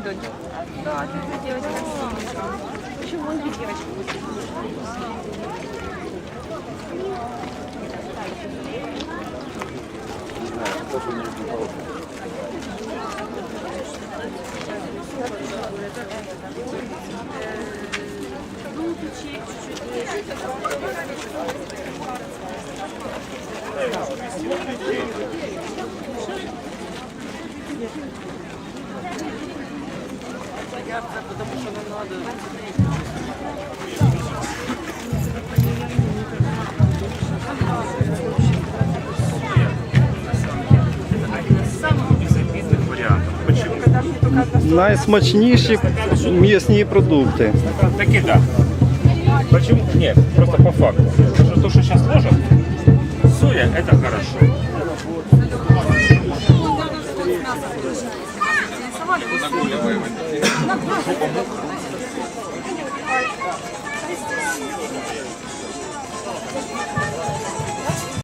будут. Да, тут девочка. Почему вон две девочки будут? Безобидных вариантов. Почему? Найсмачніші м'ясні продукти. Так да. Почему? Нет, просто по факту. Потому что то, что сейчас ложат, соя это хорошо. なくて。